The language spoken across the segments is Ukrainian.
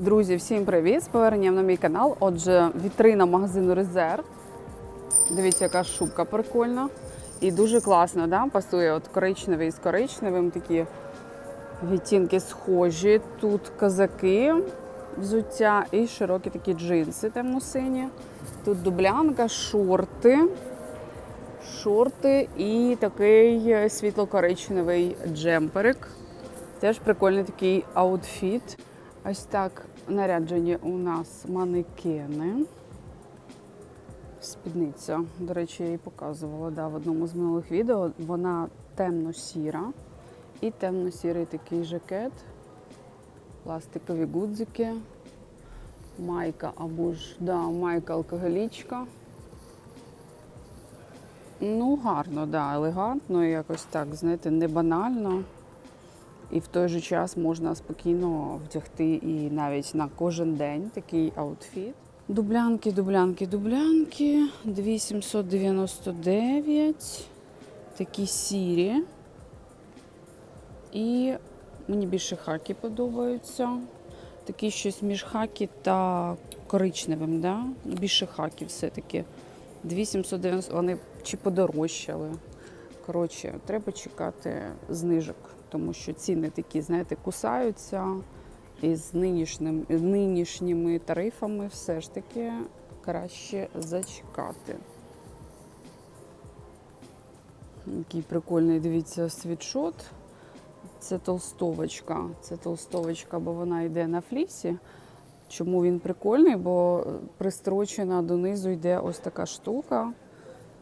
Друзі, всім привіт! З поверненням на мій канал. Отже, вітрина магазину Резерв. Дивіться, яка шубка прикольна. І дуже класно, да? пасує от коричневий з коричневим, такі відтінки схожі. Тут козаки, взуття і широкі такі джинси темно-сині. Тут дублянка, шорти. Шорти і такий світло-коричневий джемперик. Теж прикольний такий аутфіт. Ось так наряджені у нас манекени. Спідниця, до речі, я її показувала да, в одному з минулих відео. Вона темно-сіра і темно-сірий такий жакет, пластикові гудзики, майка або ж да, майка алкоголічка. Ну, гарно, да, елегантно, якось так, знаєте, не банально. І в той же час можна спокійно вдягти і навіть на кожен день такий аутфіт. Дублянки, дублянки, дублянки. 2799. Такі сірі. І мені більше хаки подобаються. Такі щось між хакі та коричневим. Да? Більше хаки все-таки. 2790, вони чи подорожчали. Коротше, треба чекати знижок, тому що ціни такі, знаєте, кусаються. І з нинішнім, нинішніми тарифами все ж таки краще зачекати. Який прикольний, дивіться, світшот. Це толстовочка. Це толстовочка, бо вона йде на флісі. Чому він прикольний? Бо пристрочена донизу йде ось така штука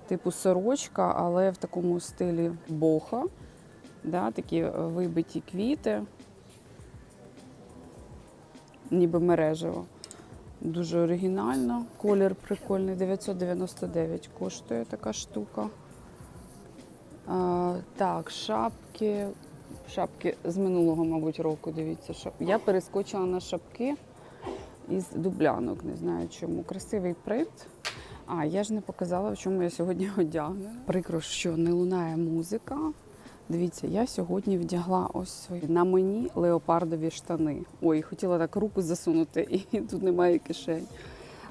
типу сорочка, але в такому стилі боха. Да, такі вибиті квіти, ніби мережево. Дуже оригінально. Колір прикольний. 999 коштує така штука. А, так, шапки. Шапки з минулого, мабуть, року. Дивіться, шап... я перескочила на шапки із дублянок. Не знаю чому. Красивий принт. А, я ж не показала, в чому я сьогодні одягнена. Прикро, що не лунає музика. Дивіться, я сьогодні вдягла ось свої на мені леопардові штани. Ой, хотіла так руку засунути, і тут немає кишень.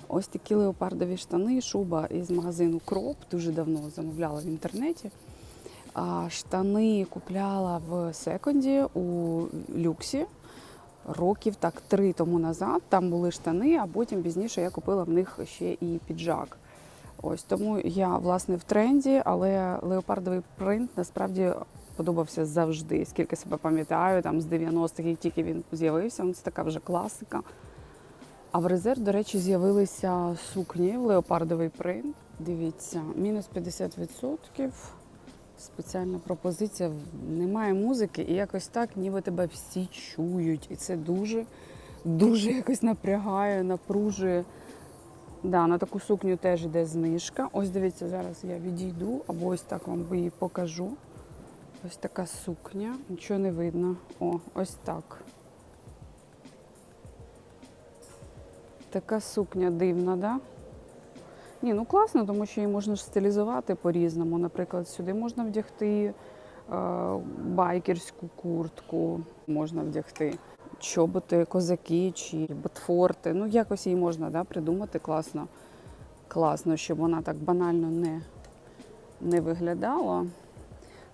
Ось такі леопардові штани, шуба із магазину Кроп. Дуже давно замовляла в інтернеті. А штани купляла в секонді у люксі років так три тому назад. Там були штани, а потім пізніше я купила в них ще і піджак. Ось тому я власне в тренді, але леопардовий принт насправді подобався завжди. Скільки себе пам'ятаю, там з 90-х, як тільки він з'явився, ну, це така вже класика. А в резерв, до речі, з'явилися сукні в леопардовий принт. Дивіться, мінус 50%. Спеціальна пропозиція. Немає музики, і якось так, ніби тебе всі чують. І це дуже, дуже якось напрягає, напружує. Да, на таку сукню теж йде знижка. Ось дивіться, зараз я відійду, або ось так вам її покажу. Ось така сукня, нічого не видно. О, ось так. Така сукня дивна, да? Ні, ну класно, тому що її можна ж стилізувати по-різному. Наприклад, сюди можна вдягти е, байкерську куртку, можна вдягти чоботи, козаки чи ботфорти. Ну, якось її можна да, придумати класно. Класно, щоб вона так банально не, не виглядала.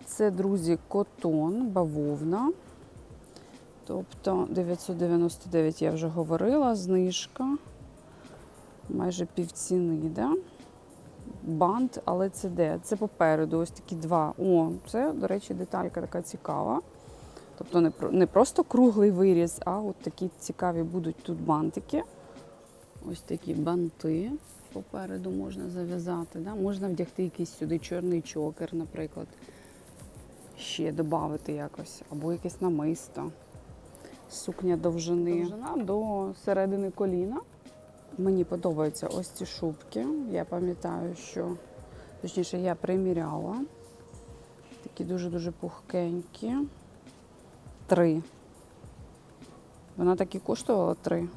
Це, друзі, котон, бавовна. Тобто 999 я вже говорила, знижка. Майже півціни, да? бант, але це де? Це попереду, ось такі два. О, це, до речі, деталька така цікава. Тобто не, не просто круглий виріз, а от такі цікаві будуть тут бантики. Ось такі банти попереду можна зав'язати. Да? Можна вдягти якийсь сюди чорний чокер, наприклад. Ще додати якось, або якесь намисто. Сукня довжини. Довжина до середини коліна. Мені подобаються ось ці шубки. Я пам'ятаю, що точніше я приміряла. Такі дуже-дуже пухкенькі. Три. Вона так і коштувала три.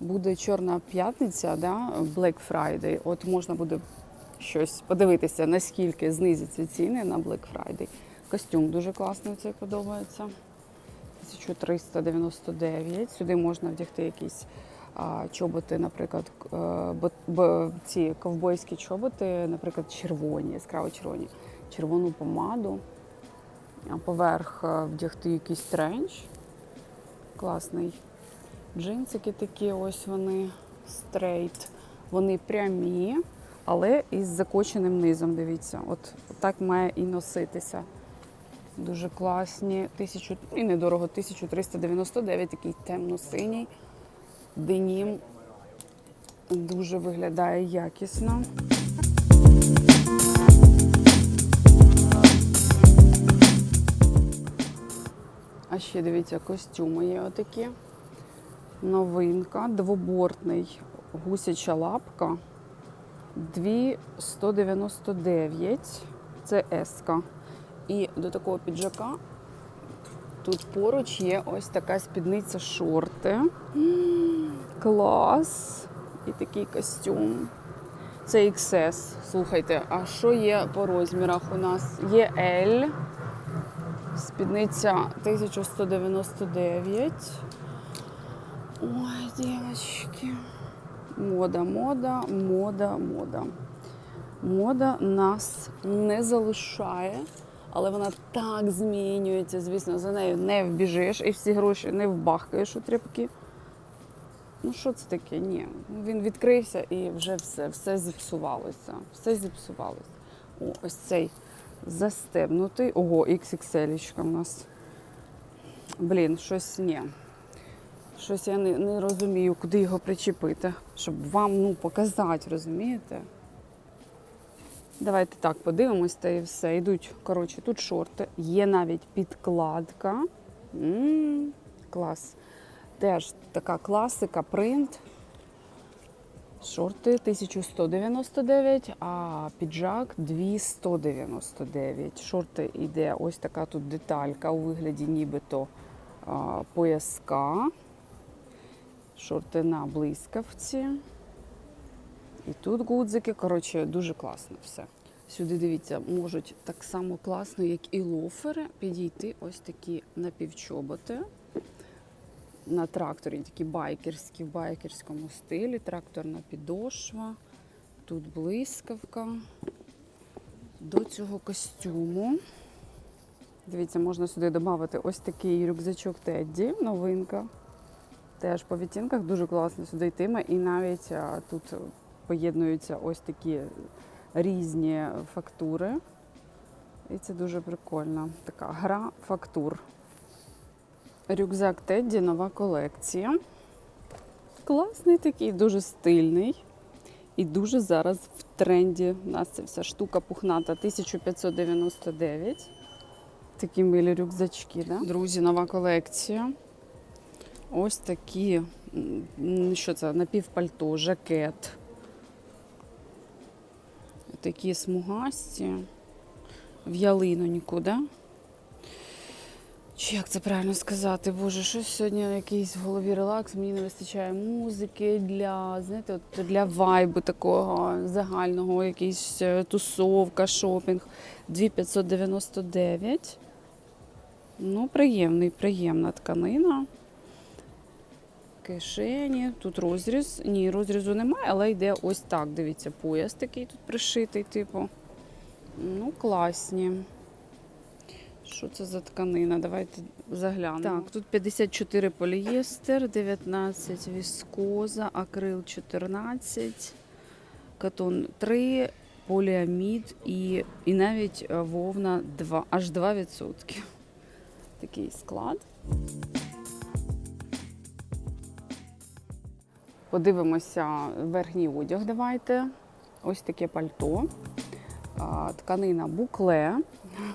Буде чорна п'ятниця, да? Black Friday. От можна буде щось подивитися, наскільки знизяться ціни на Black Friday. Костюм дуже класний, цей подобається. 1399. Сюди можна вдягти якісь а, чоботи, наприклад, е, бо, бо, ці ковбойські чоботи, наприклад, червоні, яскраво червоні, червону помаду. А поверх е, вдягти якийсь тренч. Класний. Джинсики такі, ось вони стрейт. Вони прямі, але із закоченим низом. Дивіться, от так має і носитися. Дуже класні. Тисячу, і недорого, 1399, такий темно-синій. Денім дуже виглядає якісно. А ще дивіться, костюми є отакі. Новинка, двобортний гусяча лапка. 2,199. Це еска. І до такого піджака тут поруч є ось така спідниця шорти. М, Клас! І такий костюм. Це XS. Слухайте, а що є по розмірах у нас? Є L. Спідниця 1199. Ой, дівчатки. Мода, мода, мода, мода. Мода нас не залишає, але вона так змінюється. Звісно, за нею не вбіжиш і всі гроші не вбахкаєш у тряпки. Ну, що це таке? Ні. Ну, Він відкрився і вже все, все зіпсувалося. Все зіпсувалося. О, ось цей застебнутий. Ого, XXL у нас. Блін, щось ні. Щось я не, не розумію, куди його причепити, щоб вам ну, показати, розумієте? Давайте так подивимось та і все. Йдуть, коротше, тут шорти, є навіть підкладка. м клас. Теж така класика, принт. Шорти 1199, а піджак 2199. Шорти йде ось така тут деталька у вигляді нібито пояска. Шорти на блискавці. І тут гудзики. Коротше, дуже класно все. Сюди дивіться, можуть так само класно, як і лофери, підійти ось такі напівчоботи на тракторі, такі байкерські в байкерському стилі, тракторна підошва, тут блискавка. До цього костюму. Дивіться, можна сюди додати ось такий рюкзачок Тедді, новинка. Теж по відтінках дуже класно сюди йтиме. І навіть тут поєднуються ось такі різні фактури. І це дуже прикольно. Така гра фактур. Рюкзак Тедді, нова колекція. Класний такий, дуже стильний. І дуже зараз в тренді. У нас ця вся штука пухната 1599. Такі милі рюкзачки. Да? Друзі, нова колекція. Ось такі, що це, напівпальто, жакет. Такі смугасті. В ялиноньку, да? Чи як це правильно сказати? Боже, щось сьогодні якийсь в голові релакс, мені не вистачає музики для, знаєте, от для вайбу такого загального, якийсь е, тусовка, шопінг. 2599. Ну, приємний, приємна тканина. Кишені, тут розріз. Ні, розрізу немає, але йде ось так. Дивіться, пояс такий тут пришитий, типу. Ну, класні. Що це за тканина? Давайте заглянемо. Так, тут 54 полієстер, 19 віскоза, акрил 14, катон 3, поліамід і, і навіть е, вовна 2, аж 2%. Такий склад. Подивимося верхній одяг. Давайте. Ось таке пальто. Тканина букле.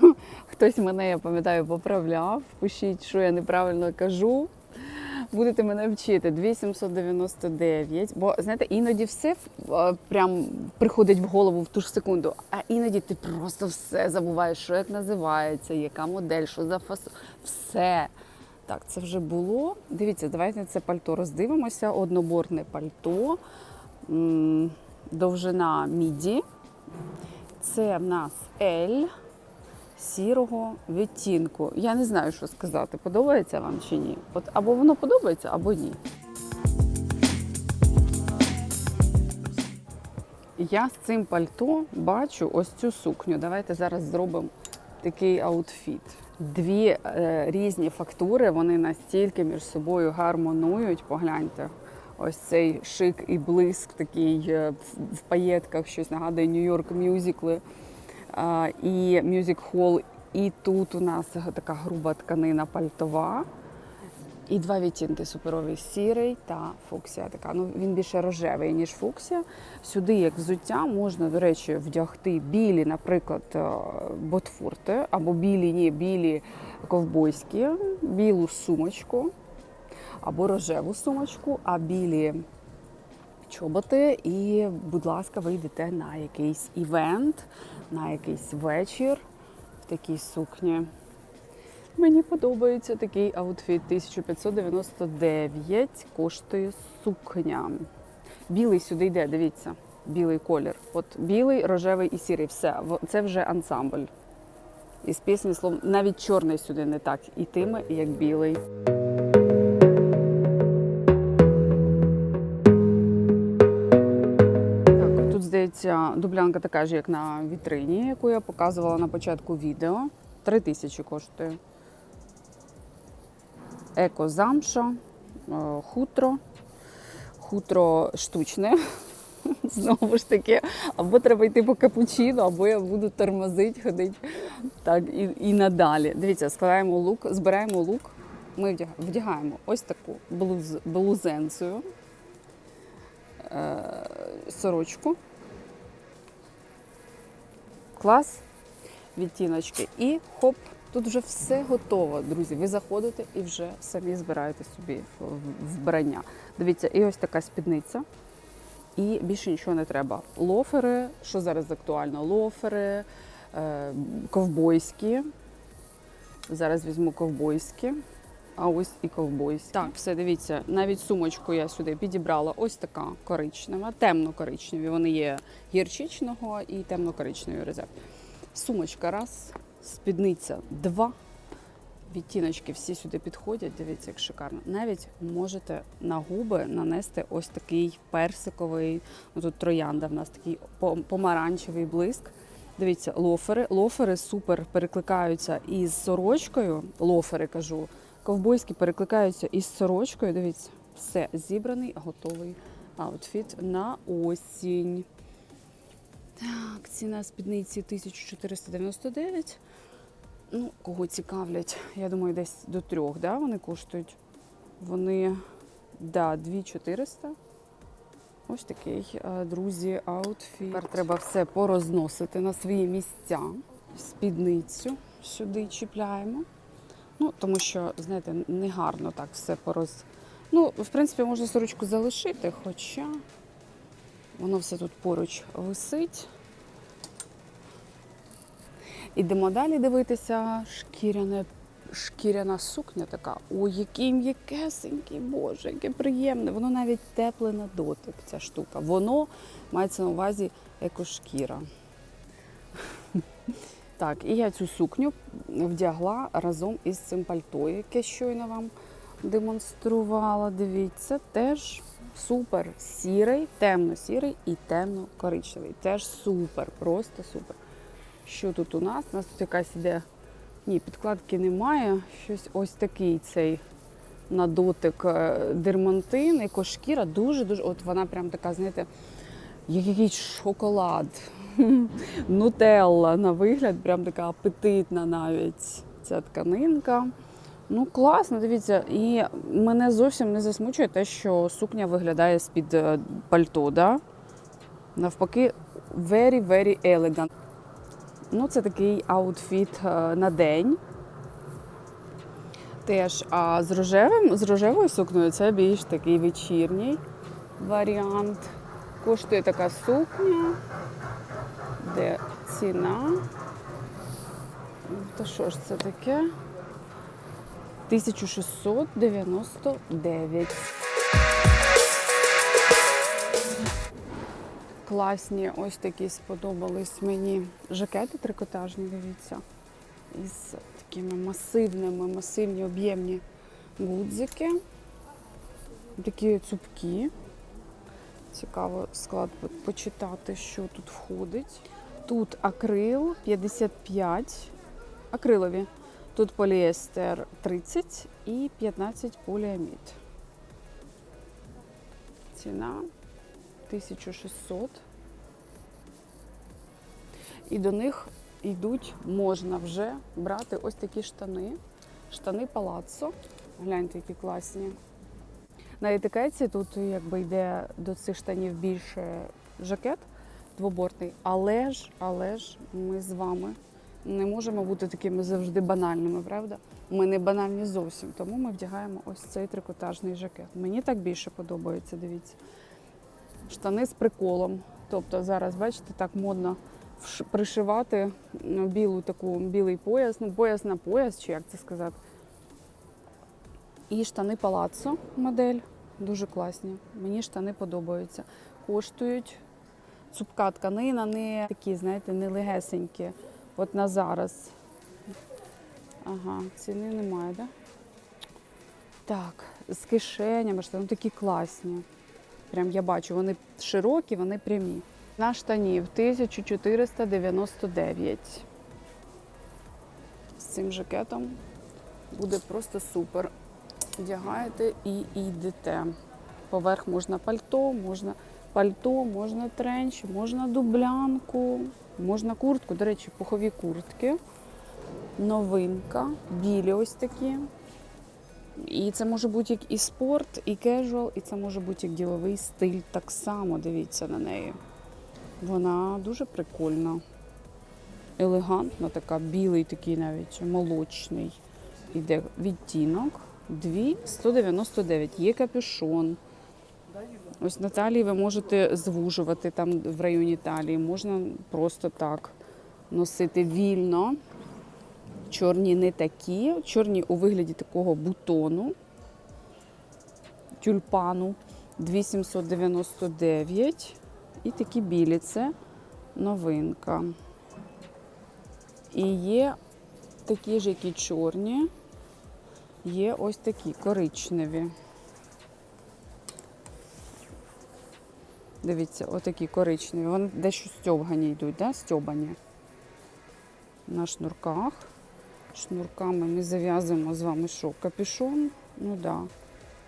Хтось мене, я пам'ятаю, поправляв. Пишіть, що я неправильно кажу. Будете мене вчити 2799. Бо знаєте, іноді все прям приходить в голову в ту ж секунду, а іноді ти просто все забуваєш, що як називається, яка модель, що за фасон. Все. Так, це вже було. Дивіться, давайте це пальто роздивимося. Одноборне пальто, довжина міді. Це в нас L, сірого відтінку. Я не знаю, що сказати, подобається вам чи ні. От або воно подобається, або ні. Я з цим пальто бачу ось цю сукню. Давайте зараз зробимо такий аутфіт. Дві е, різні фактури, вони настільки між собою гармонують. Погляньте, ось цей шик і блиск, такий е, в- паєтках, щось нагадує Нью-Йорк мюзикли е, і мюзик хол. І тут у нас така груба тканина пальтова. І два відтінки суперовий сірий та фуксія. Така ну він більше рожевий ніж фуксія. Сюди, як взуття, можна, до речі, вдягти білі, наприклад, е, ботфорти або білі, ні, білі ковбойські, білу сумочку або рожеву сумочку, а білі чоботи. І, будь ласка, ви йдете на якийсь івент, на якийсь вечір в такій сукні. Мені подобається такий аутфіт 1599 коштує сукня. Білий сюди йде, дивіться, білий колір. От білий, рожевий і сірий. Все, це вже ансамбль. Із пісні слов навіть чорний сюди не так ітиме, як білий. Так, тут здається, дублянка така ж, як на вітрині, яку я показувала на початку відео. Три тисячі коштує. Еко замша, е, хутро, хутро штучне. Знову ж таки, або треба йти по капучино, або я буду тормозити, ходити так і, і надалі. Дивіться, складаємо лук, збираємо лук. Ми вдягаємо ось таку блуз, блузенцію, е, сорочку. Клас, відтіночки. І хоп, тут вже все готово, друзі. Ви заходите і вже самі збираєте собі вбрання. Дивіться, і ось така спідниця. І більше нічого не треба. Лофери, що зараз актуально? Лофери, е, ковбойські. Зараз візьму ковбойські. А ось і ковбойські. Так, все, дивіться, навіть сумочку я сюди підібрала. Ось така коричнева, темно-коричневі. Вони є гірчичного і темно-коричневий резерв. Сумочка раз, спідниця два. Відтіночки всі сюди підходять. Дивіться, як шикарно. Навіть можете на губи нанести ось такий персиковий. Ну тут троянда в нас такий помаранчевий блиск. Дивіться, лофери. Лофери супер перекликаються із сорочкою. Лофери кажу. Ковбойські перекликаються із сорочкою. Дивіться, все зібраний, готовий аутфіт на осінь. Так, ціна спідниці 1499. Ну, кого цікавлять, я думаю, десь до трьох, да, вони коштують. Вони, да, 2400. Ось такий, е, друзі, аутфіт. Тепер треба все порозносити на свої місця. Спідницю сюди чіпляємо. Ну, тому що, знаєте, не гарно так все пороз. Ну, в принципі, можна сорочку залишити, хоча воно все тут поруч висить. Ідемо далі дивитися. Шкіряне, шкіряна сукня така. Ой, який м'якесенький, боже, яке приємне. Воно навіть тепле на дотик, ця штука. Воно мається на увазі екошкіра. Так, і я цю сукню вдягла разом із цим пальто, яке щойно вам демонструвала. Дивіться, теж супер сірий, темно-сірий і темно-коричневий. Теж супер, просто супер. Що тут у нас? У нас тут якась іде. Ні, підкладки немає. Щось ось такий цей на дотик е, дермантин, екошкіра. Дуже-дуже. От вона прям така, знаєте, як якийсь шоколад. Нутелла на вигляд, прям така апетитна навіть ця тканинка. Ну, класно, дивіться. І мене зовсім не засмучує те, що сукня виглядає з-під е, пальто. Да? Навпаки, very, very elegant. Ну, це такий аутфіт е, на день. Теж, а з рожевим, з рожевою сукнею це більш такий вечірній варіант. Коштує така сукня, де ціна. То що ж це таке? 1699. Класні, ось такі сподобались мені жакети трикотажні, дивіться. із такими масивними, масивні об'ємні гудзики. Такі цупкі. Цікаво склад почитати, що тут входить. Тут акрил 55, акрилові. Тут поліестер 30 і 15 поліамід. Ціна 1600. І до них йдуть, можна вже брати ось такі штани. Штани палаццо. Гляньте, які класні. На етикетці тут якби йде до цих штанів більше жакет двобортний, але ж, але ж ми з вами не можемо бути такими завжди банальними, правда? Ми не банальні зовсім, тому ми вдягаємо ось цей трикотажний жакет. Мені так більше подобається, дивіться. Штани з приколом. Тобто зараз, бачите, так модно пришивати білу таку білий пояс, ну пояс на пояс, чи як це сказати. І штани палаццо модель. Дуже класні. Мені штани подобаються. Коштують цупка тканина, не такі, знаєте, не легесенькі. От на зараз. Ага, ціни немає, так? Да? Так, з кишенями штани такі класні. Прям я бачу, вони широкі, вони прямі. На штанів 1499. З цим жакетом буде просто супер. Вдягаєте і йдете. Поверх можна пальто, можна пальто, можна тренч, можна дублянку, можна куртку. До речі, пухові куртки. Новинка, білі ось такі. І це може бути як і спорт, і кежуал, і це може бути як діловий стиль. Так само дивіться на неї. Вона дуже прикольна. Елегантна, така, білий такий навіть молочний. Іде відтінок. 2 199. Є капюшон. Ось на талії ви можете звужувати там в районі талії. Можна просто так носити вільно. Чорні не такі, чорні у вигляді такого бутону, тюльпану 2799. І такі білі це новинка. І є такі ж, які чорні, є ось такі коричневі. Дивіться, отакі коричневі. Вони дещо стьобгані йдуть, да? стьобані на шнурках. Шнурками ми зав'язуємо з вами що? Капюшон. Ну. Да.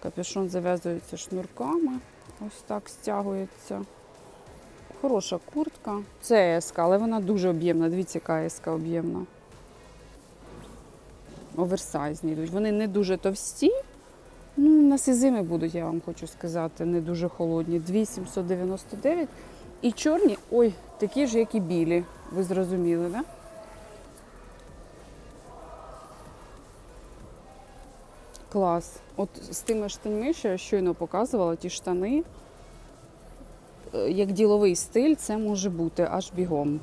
Капюшон зав'язується шнурками. Ось так стягується. Хороша куртка. Це еска, але вона дуже об'ємна. Дивіться, яка еска об'ємна. Оверсайзні йдуть. Вони не дуже товсті. Ну, на зими будуть, я вам хочу сказати, не дуже холодні. 2799. І чорні, ой, такі ж, як і білі. Ви зрозуміли, так? Клас. От з тими штаньми, що я щойно показувала, ті штани, е, як діловий стиль, це може бути аж бігом.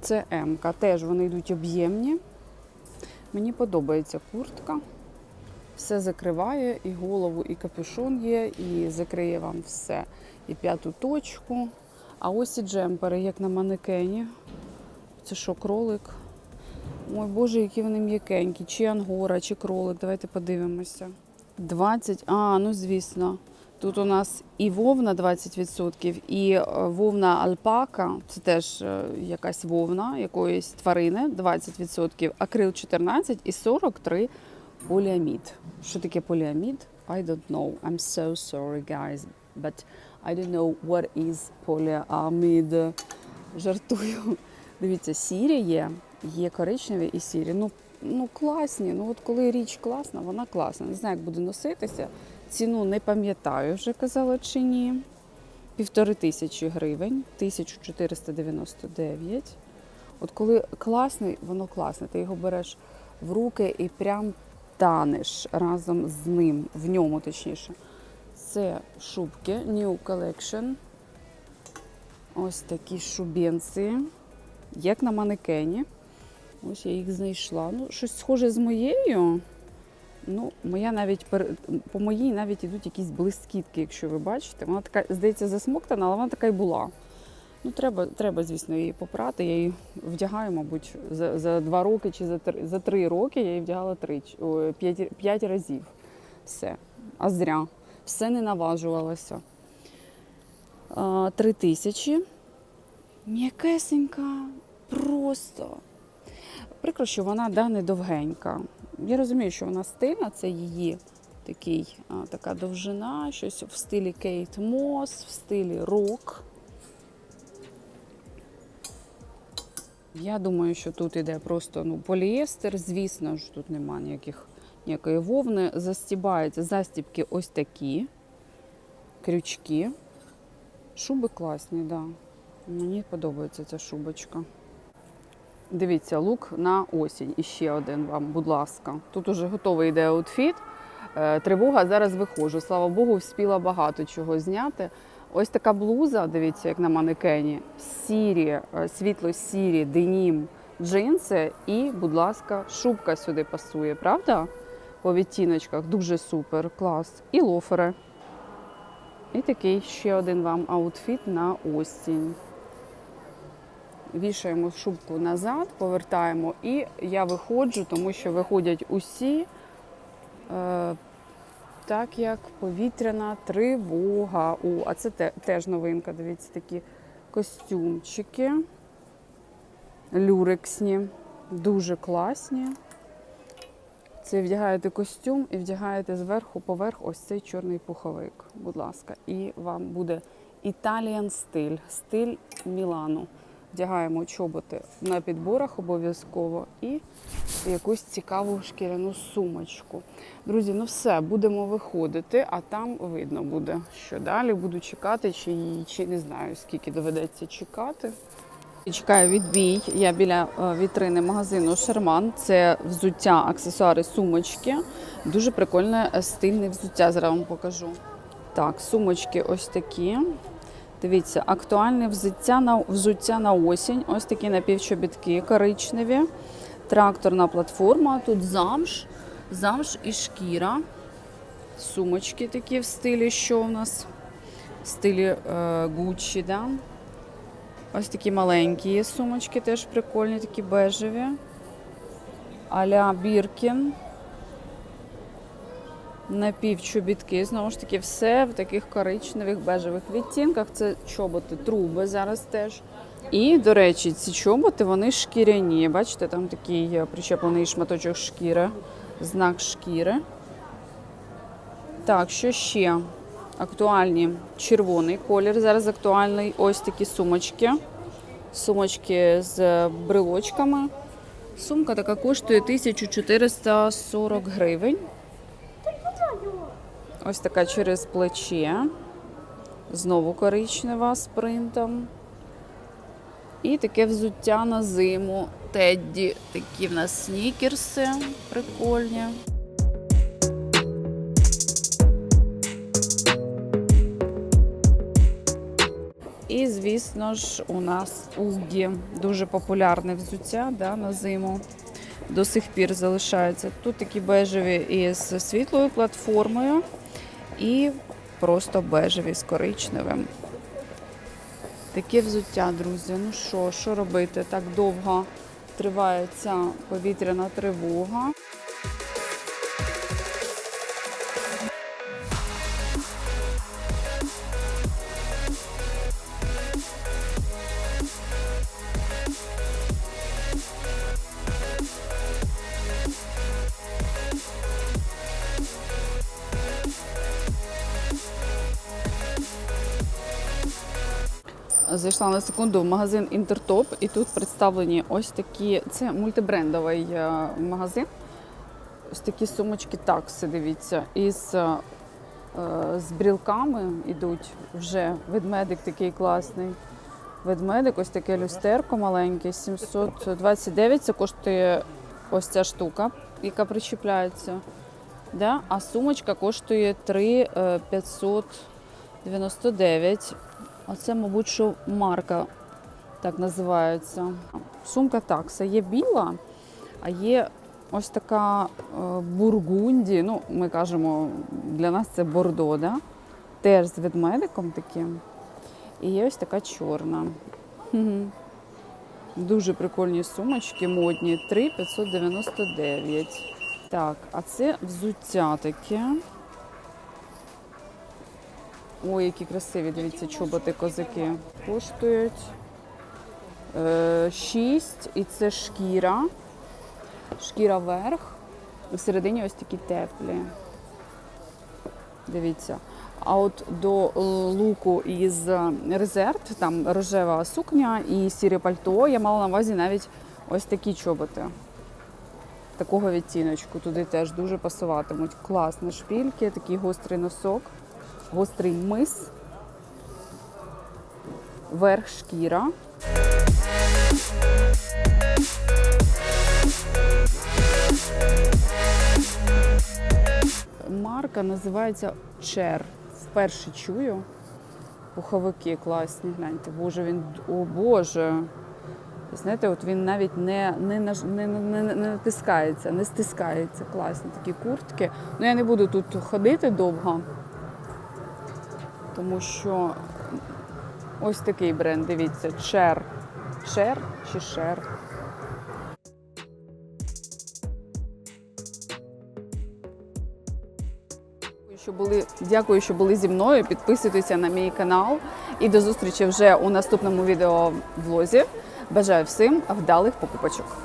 Це М-ка. Теж вони йдуть об'ємні. Мені подобається куртка. Все закриває, і голову, і капюшон є, і закриє вам все. І п'яту точку. А ось і джемпери, як на манекені. Це що, кролик? Ой, Боже, які вони м'якенькі. Чи ангора, чи кролик. Давайте подивимося. 20, а, ну звісно. Тут у нас і вовна 20%, і е, вовна альпака, це теж е, якась вовна якоїсь тварини 20%, акрил 14 і 43 поліамід. Що таке поліамід? I don't know. I'm so sorry, guys. But I don't know what is поліамід. Жартую. Дивіться, сірі є, є коричневі і сірі. Ну, ну класні. Ну от коли річ класна, вона класна. Не знаю, як буде носитися. Ціну не пам'ятаю, вже казала чи ні. Півтори тисячі гривень, 1499. От коли класний, воно класне. Ти його береш в руки і прям танеш разом з ним, в ньому точніше. Це шубки New Collection. Ось такі шубенці, як на манекені. Ось я їх знайшла. Ну, щось схоже з моєю. Ну, моя навіть по моїй навіть ідуть якісь блискітки, якщо ви бачите. Вона така, здається, засмоктана, але вона така й була. Ну, треба, треба, звісно, її попрати. Я її вдягаю, мабуть, за, за два роки чи за три, за три роки я її вдягала п'ять, разів. Все. А зря. Все не наважувалося. Три тисячі. М'якесенька, просто. Прикро, що вона да, не довгенька. Я розумію, що вона стильна, це її такий, а, така довжина, щось в стилі Кейт Мос, в стилі рок. Я думаю, що тут іде просто ну, поліестер. Звісно ж, тут нема ніяких, ніякої вовни. Застібаються застібки ось такі, крючки. Шуби класні, так. Да. Мені подобається ця шубочка. Дивіться, лук на осінь. І ще один вам, будь ласка. Тут уже готовий йде аутфіт. Е, Тривога, зараз виходжу. Слава Богу, вспіла багато чого зняти. Ось така блуза, дивіться, як на манекені. Сірі, е, світло-сірі, денім, джинси і, будь ласка, шубка сюди пасує, правда? По відтіночках. Дуже супер, клас. І лофери. І такий ще один вам аутфіт на осінь. Вішаємо шубку назад, повертаємо, і я виходжу, тому що виходять усі, е, так як повітряна тривога. О, а це те, теж новинка. Дивіться, такі костюмчики люрексні, дуже класні. Це вдягаєте костюм і вдягаєте зверху поверх ось цей чорний пуховик, будь ласка. І вам буде Italian стиль, стиль Мілану. Вдягаємо чоботи на підборах обов'язково і якусь цікаву шкіряну сумочку. Друзі, ну все, будемо виходити, а там видно буде, що далі буду чекати, чи, чи не знаю, скільки доведеться чекати. Чекаю відбій. Я біля е, вітрини магазину Шерман. Це взуття, аксесуари, сумочки. Дуже прикольне е, стильне взуття. Зараз вам покажу. Так, сумочки ось такі. Дивіться, актуальне взуття на взуття на осінь. Ось такі напівчобітки коричневі. Тракторна платформа. Тут замш, замш і шкіра. Сумочки такі в стилі, що у нас? В стилі е, да? Ось такі маленькі сумочки, теж прикольні, такі бежеві. Аля Біркін. Напівчобітки. Знову ж таки, все в таких коричневих бежевих відтінках. Це чоботи труби зараз теж. І, до речі, ці чоботи вони шкіряні. Бачите, там такий е, причеплений шматочок шкіри, знак шкіри. Так, що ще? Актуальні червоний колір. Зараз актуальний ось такі сумочки. Сумочки з брелочками. Сумка така коштує 1440 гривень. Ось така через плече. Знову коричнева з принтом. І таке взуття на зиму. Тедді. Такі в нас снікерси прикольні. І, звісно ж, у нас угі дуже популярне взуття да, на зиму. До сих пір залишаються. Тут такі бежеві із світлою платформою і просто бежеві з коричневим. Таке взуття, друзі. Ну що, що робити? Так довго триває ця повітряна тривога. Зайшла на секунду в магазин Інтертоп, і тут представлені ось такі. Це мультибрендовий е, магазин. Ось такі сумочки такси, дивіться, із е, е, з брілками йдуть вже ведмедик такий класний. Ведмедик, ось таке люстерко маленьке, 729. Це коштує ось ця штука, яка причіпляється. Да? А сумочка коштує 3 е, 599. Оце, мабуть, що марка так називається. Сумка такса. Є біла, а є ось така е, бургунді. Ну, ми кажемо, для нас це бордо, да? теж з ведмедиком таким. І є ось така чорна. Дуже прикольні сумочки, модні. 3,599. Так, а це взуття таке. Ой, які красиві, дивіться, чоботи козаки. Коштують 6, і це шкіра. Шкіра верх. Всередині ось такі теплі. Дивіться. А от до е, луку із е, резерв, там рожева сукня і сіре пальто, я мала на увазі навіть ось такі чоботи. Такого відтіночку туди теж дуже пасуватимуть. Класні шпільки, такий гострий носок, гострий мис, верх шкіра. Марка називається Чер. Вперше чую. Пуховики класні, гляньте. Боже, він. О Боже. Знаєте, от він навіть не, не, не, не, не натискається, не стискається. Класні такі куртки. Ну я не буду тут ходити довго, тому що ось такий бренд, дивіться, Чер. Чер чи Шер. Що були, дякую, що були зі мною. Підписуйтеся на мій канал і до зустрічі вже у наступному відео влозі. Бажаю всім вдалих покупочок.